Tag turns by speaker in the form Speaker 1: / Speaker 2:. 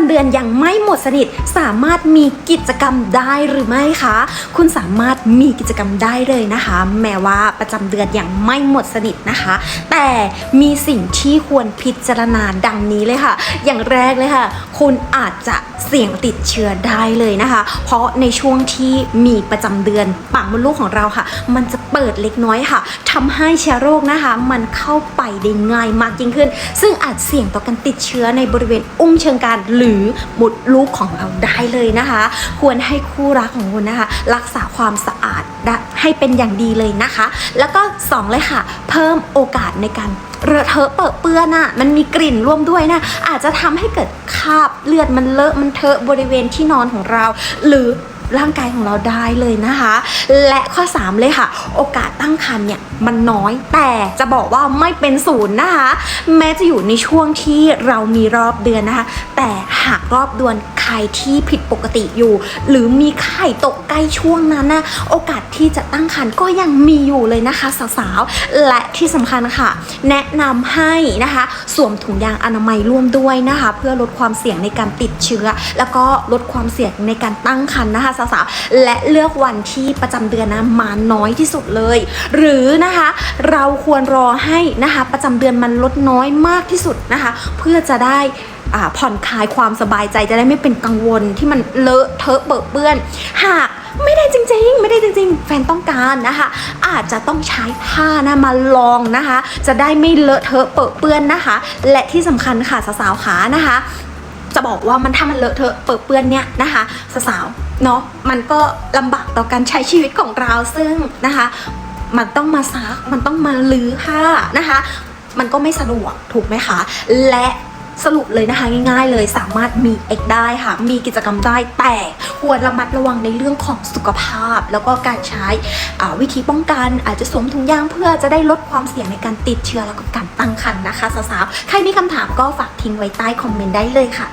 Speaker 1: ำเดือนยังไม่หมดสนิท สามารถมีกิจกรรมได้หรือไม่คะ คุณสามารถมีกิจกรรมได้เลยนะคะ แม้ว่าประจำเดือนยังไม่หมดสนิทนะคะ แต่มีสิ่งที่ควรพิจารณาดังนี้เลยค่ะ อย่างแรกเลยค่ะ คุณอาจจะเสี่ยงติดเชื้อได้เลยนะคะ เพราะในช่วงที่มีประจำเดือนปากมดลูกของเราค่ะ มันจะเปิดเล็กน้อยค่ะทำให้เชื้อโรคนะคะ มันเข้าไปได้ง่ายมากยิ่งขึ้น ซึ่งอาจเสี่ยงต่อการติดเชื้อในบริเวณอุ้งเชิงกรานหรือมดลูกของเราได้เลยนะคะ ควรให้คู่รักของคุณนะคะ รักษาความสะอาดให้เป็นอย่างดีเลยนะคะ แล้วก็สองเลยค่ะ เพิ่มโอกาสในการเลอะเทอะเปอะเปื้อนน่ะมันมีกลิ่นร่วมด้วยนะอาจจะทำให้เกิดคราบเลือดมันเลอะมันเทอะบริเวณที่นอนของเรา หรือ ร่างกายของเราได้เลยนะคะ และข้อ 3 เลยค่ะ โอกาสตั้งครรภ์เนี่ยมันน้อยแต่จะบอกว่าไม่เป็นศูนย์นะคะ แม้จะอยู่ในช่วงที่เรามีรอบเดือนนะคะ แต่หากรอบเดือนค รที่ผิดปกติอยู่ หรือมีไข่ตกใกล้ช่วงนั้นนะโอกาสที่จะตั้งครรภ์ก็ยังมีอยู่เลยนะคะสาวๆและที่สำคัญค่ะ แนะนำให้นะคะสวมถุงยางอนามัยร่วมด้วยนะคะ เพื่อลดความเสี่ยงในการติดเชื้อ แล้วก็ลดความเสี่ยงในการตั้งครรภ์นะคะสาวๆและเลือกวันที่ประจำเดือนนะมาน้อยที่สุดเลย หรือนะคะเราควรรอให้นะคะประจำเดือนมันลดน้อยมากที่สุดนะคะ เพื่อจะได้ ผ่อนคลายความสบายใจจะได้ไม่เป็นกังวลที่มันเลอะเทอะเปื้อะเปื้อน หากไม่ได้จริง ๆ ไม่ได้จริง ๆ แฟนต้องการนะคะ อาจจะต้องใช้ผ้านะมาลองนะคะ จะได้ไม่เลอะเทอะเปื้อะเปื้อนนะคะ และที่สำคัญค่ะสาวๆขานะคะ จะบอกว่ามันถ้ามันเลอะเทอะเปื้อะเปื้อนเนี่ยนะคะสาวๆเนาะมันก็ลำบากต่อการใช้ชีวิตของเราซึ่งนะคะ มันต้องมาซักมันต้องมาลื้อผ้านะคะ มันก็ไม่สะดวกถูกไหมคะ และ สรุปเลยนะคะง่ายๆเลยสามารถมีเอกได้ค่ะ มีกิจกรรมได้แต่ควรระมัดระวังในเรื่องของสุขภาพ แล้วก็การใช้วิธีป้องกันอาจจะสวมถุงยางเพื่อจะได้ลดความเสี่ยงในการติดเชื้อแล้วก็การตั้งครรภ์นะคะสาวๆใครมีคำถามก็ฝากทิ้งไว้ใต้คอมเมนต์ได้เลยค่ะ